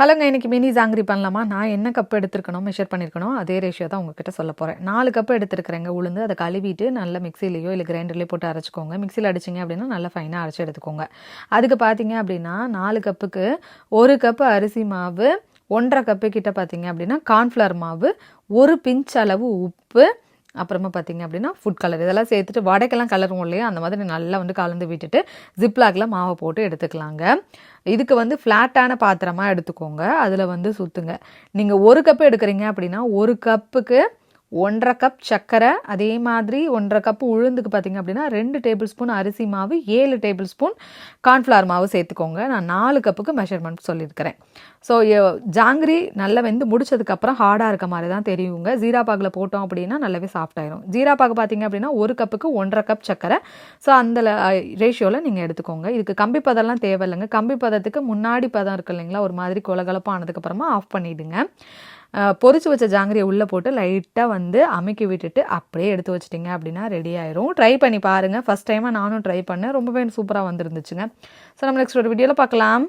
ஹலோங்க இன்னைக்கு மினி ஜாங்கிரி பண்ணலாமா? நான் என்ன கப் எடுத்துருக்கணும் மெஷர் பண்ணியிருக்கணும் அதே ரேஷியோ தான் உங்ககிட்ட சொல்ல போகிறேன் நாலு கப் எடுத்துருக்கிறேங்க உளுந்து. அதை கழுவிட்டு நல்லா மிக்சிலேயோ இல்லை கிரைண்டர்லேயோ போட்டு அரைச்சிக்கோங்க. மிக்சியில் அடிச்சிங்க அப்படின்னா நல்லா ஃபைனாக அரைச்சி எடுத்துக்கோங்க. அதுக்கு பார்த்தீங்க அப்படின்னா நாலு கப்புக்கு ஒரு கப்பு அரிசி மாவு ஒன்றரை கப்பு கிட்ட பார்த்தீங்க அப்படின்னா கார்ன்ஃப்ளவர் மாவு ஒரு பிஞ்ச் அளவு உப்பு அப்புறமா பார்த்தீங்க அப்படின்னா ஃபுட் கலர் இதெல்லாம் சேர்த்துட்டு வடைக்கெல்லாம் கலரும் இல்லையா? அந்த மாதிரி நல்லா வந்து கலந்து விட்டுட்டு ஜிப்லாக்ல மாவை போட்டு எடுத்துக்கலாங்க. இதுக்கு வந்து ஃப்ளாட்டான பாத்திரமாக எடுத்துக்கோங்க. அதில் வந்து சுற்றுங்க நீங்கள் ஒரு கப்பு எடுக்கிறீங்க அப்படின்னா ஒரு கப்புக்கு ஒன்றரை கப் சர்க்கரை அதே மாதிரி ஒன்றரை கப் உளுந்துக்கு பார்த்தீங்க அப்படின்னா ரெண்டு டேபிள் ஸ்பூன் அரிசி மாவு ஏழு டேபிள் ஸ்பூன் கார்ன்ஃப்ளவர் மாவு சேர்த்துக்கோங்க. நான் நாலு கப்புக்கு மெஷர்மெண்ட் சொல்லியிருக்கிறேன். ஸோ ஜாங்கிரி நல்லா வெந்து முடிச்சதுக்கப்புறம் ஹார்டாக இருக்க மாதிரி தான் தெரியுங்க. ஜீரா பாகில் போட்டோம் அப்படின்னா நல்லாவே சாஃப்ட் ஆயிரும். ஜீரா பாகு பார்த்தீங்க அப்படின்னா ஒரு கப்புக்கு ஒன்றரை கப் சர்க்கரை ஸோ அந்த ரேஷியோவில் நீங்கள் எடுத்துக்கோங்க. இதுக்கு கம்பி பதம்லாம் தேவையில்லைங்க. கம்பி பதத்துக்கு முன்னாடி பதம் இருக்கு இல்லைங்களா? ஒரு மாதிரி கொலகலப்பானதுக்கப்புறமா ஆஃப் பண்ணிவிடுங்க பொரிச்சு வச்ச ஜாங்கிரியை உள்ளே போட்டு லைட்டாக வந்து அமுக்கி விட்டுட்டு அப்படியே எடுத்து வச்சிட்டிங்க அப்படின்னா ரெடி ஆயிரும். ட்ரை பண்ணி பாருங்கள் ஃபஸ்ட் டைமாக நானும் ட்ரை பண்ணேன். ரொம்பவே சூப்பராக வந்துருந்துச்சுங்க. ஸோ நம்ம நெக்ஸ்ட் ஒரு வீடியோவில் பார்க்கலாம்.